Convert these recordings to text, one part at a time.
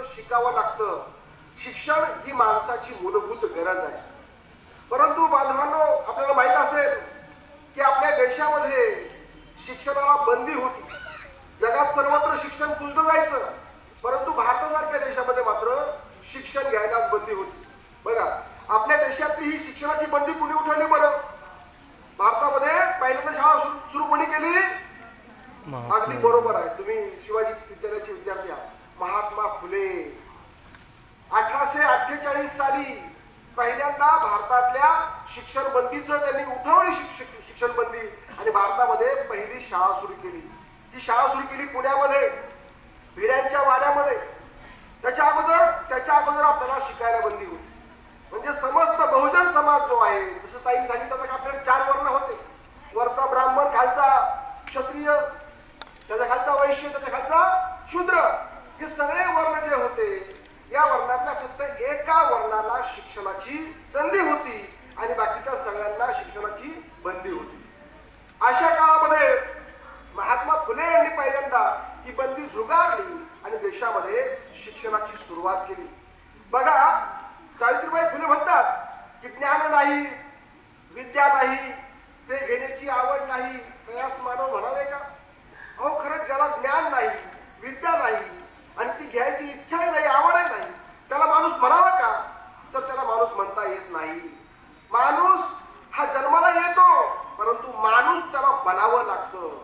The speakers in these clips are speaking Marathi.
लागतं शिकावं लागतं. शिक्षण ही माणसाची मूलभूत गरज आहे. परंतु बांधवांनो आपल्याला माहीत असेल की आपल्या देशामध्ये शिक्षणाला बंदी होती. जगात सर्वत्र शिक्षण पुजलं जायचं. परंतु भारतासारख्या देशामध्ये मात्र शिक्षण घ्यायलाच बंदी होती. बघा आपल्या देशातली ही शिक्षणाची बंदी कुणी उठवली बरं? भारतामध्ये पहिल्यांदा शाळा सुरू- सुरू कोणी केली? अगदी बरोबर आहे. तुम्ही शिवाजी विद्यालयाचे विद्यार्थी आहात. महात्मा फुले. अठराशे अठ्ठेचाळीस साली पहिल्यांदा भारतातल्या शिक्षण बंदीचं त्यांनी उठवली शिक्षक शिक्षण बंदी आणि भारतामध्ये पहिली शाळा सुरू केली. ती शाळा सुरू केली पुण्यामध्ये भिड्यांच्या वाड्यामध्ये. त्याच्या अगोदर त्याच्या अगोदर आपल्याला शिकायला बंदी होती. म्हणजे समस्त बहुजन समाज जो आहे जसं ताई सांगितलं तर आपल्याकडे चार वर्ण होते. वरचा ब्राह्मण खालचा क्षत्रिय त्याच्या खालचा वैश्य त्याच्या खालचा शूद्र. हे सगळे वर्ण जे होते या वर्णातल्या फक्त एका वर्णाला शिक्षणाची संधी होती आणि बाकीच्या सगळ्यांना शिक्षणाची बंदी होती. अशा काळामध्ये महात्मा फुले यांनी पहिल्यांदा ही बंदी झुगारली आणि देशामध्ये शिक्षणाची सुरुवात केली. बघा सावित्रीबाई फुले म्हणतात की ज्ञान नाही विद्या नाही ते घेण्याची आवड नाही तयास मानव म्हणावे का? अहो खरंच ज्याला ज्ञान नाही विद्या नाही आणि ती घ्यायची इच्छाही नाही आवडही नाही त्याला माणूस म्हणावा का तर त्याला माणूस म्हणता येत नाही माणूस हा जन्माला येतो परंतु माणूस त्याला लागतं.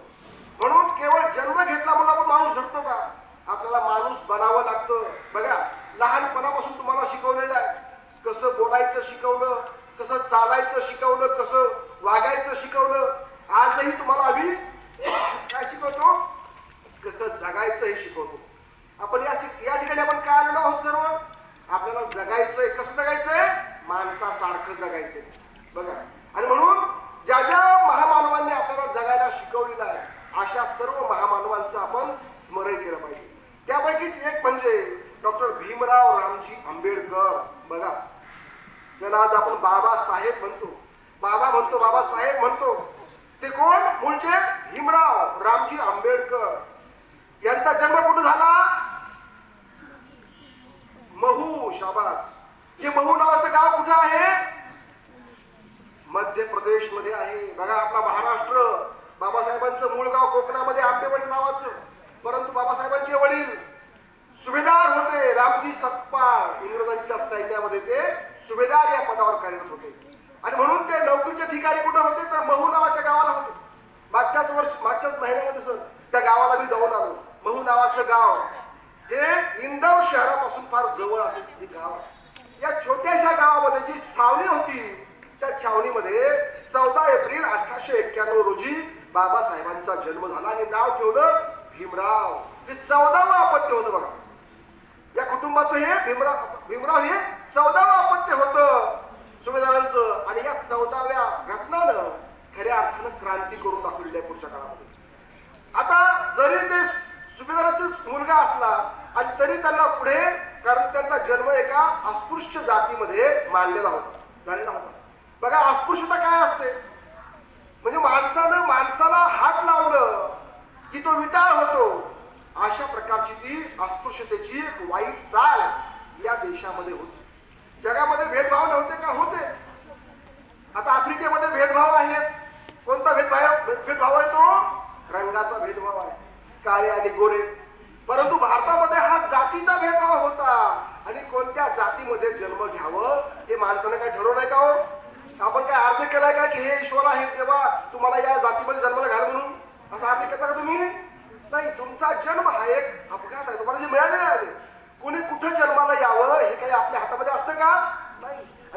म्हणून केवळ जन्म घेतला म्हणून आपण माणूस घडतो का? आपल्याला माणूस बनावं लागतं. बघा लहानपणापासून तुम्हाला शिकवलेलं आहे. कसं बोलायचं शिकवलं कसं चालायचं शिकवलं कसं वागायचं शिकवलं. आजही तुम्हाला आम्ही काय शिकवतो? कसं जगायचं हे शिकवतो. आपण या शिक- या ठिकाणी आपण काय आलेलो आहोत सर्व? आपल्याला जगायचंय. कसं जगायचंय? माणसासारखं जगायचंय. बघा आणि म्हणून ज्या ज्या महामानवांनी आपल्याला जगायला शिकवलेला आहे. अशा सर्व महामानवांचं आपण स्मरण केलं पाहिजे. त्यापैकीच एक म्हणजे डॉक्टर भीमराव रामजी आंबेडकर. बघा. त्यांना आज आपण बाबासाहेब म्हणतो. बाबा म्हणतो बाबासाहेब म्हणतो. ते कोण? मूळचे भीमराव रामजी आंबेडकर. यांचा जन्म कुठे झाला? महू शाबास. हे महू नावाचं गाव कुठे आहे? मध्य प्रदेशमध्ये आहे. बघा आपला महाराष्ट्र. बाबासाहेबांचं मूळ गाव कोकणामध्ये आंबेवाडी नावाचं. परंतु बाबासाहेबांचे वडील सुभेदार होते रामजी सप्पा इंग्रजांच्या सैन्यामध्ये ते सुभेदार या पदावर कार्यरत होते. आणि म्हणून ते नोकरीच्या ठिकाणी कुठे होते तर महू नावाच्या गावाला होते. मागच्याच वर्ष मागच्याच महिन्यामध्ये सर त्या गावाला मी जाऊन आलो. महू नावाचं गाव. हे इंदौर शहरापासून फार जवळ असे हे गाव या छोट्याशा गावामध्ये जी छावणी होती त्या छावणीमध्ये चौदा एप्रिल अठराशे एक्क्याण्णव रोजी बाबासाहेबांचा जन्म झाला आणि नाव ठेवलं भीमराव. हे चौदावं अपत्य होतं बघा. या कुटुंबाचं हे भीमराव भीमराव हे चौदावं अपत्य होतं. सुभेदारांचं. आणि या चौदाव्या घटनानं खऱ्या अर्थानं क्रांती करून दाखवलेली आहे पुढच्या काळामध्ये. आता जरी ते सुभेदाराचाच मुलगा असला आणि तरी त्यांना पुढे कारण त्यांचा जन्म एका अस्पृश्य जातीमध्ये मानलेला होता झालेला होता. बघा अस्पृश्यता काय असते? म्हणजे माणसानं माणसं की तो विटाळ होतो. अशा प्रकारची ती अस्पृश्यतेची एक वाईट चाल या देशामध्ये होती. जगामध्ये भेदभाव नव्हते का? होते. आता आफ्रिकेमध्ये भेदभाव आहेत. कोणता भेदभाव भेदभाव आहे तो रंगाचा भेदभाव आहे. काळे आणि गोरे. परंतु भारतामध्ये हा जातीचा भेदभाव होता. आणि कोणत्या जातीमध्ये जन्म घ्यावं हे माणसानं काय ठरवलंय का हो? आपण काय अर्ज केलाय का की हे ईश्वर आहे तेव्हा तुम्हाला या जातीमध्ये जन्माला घाल म्हणून? असं आम्ही त्याचा का तुम्ही? नाही तुमचा जन्म हा एक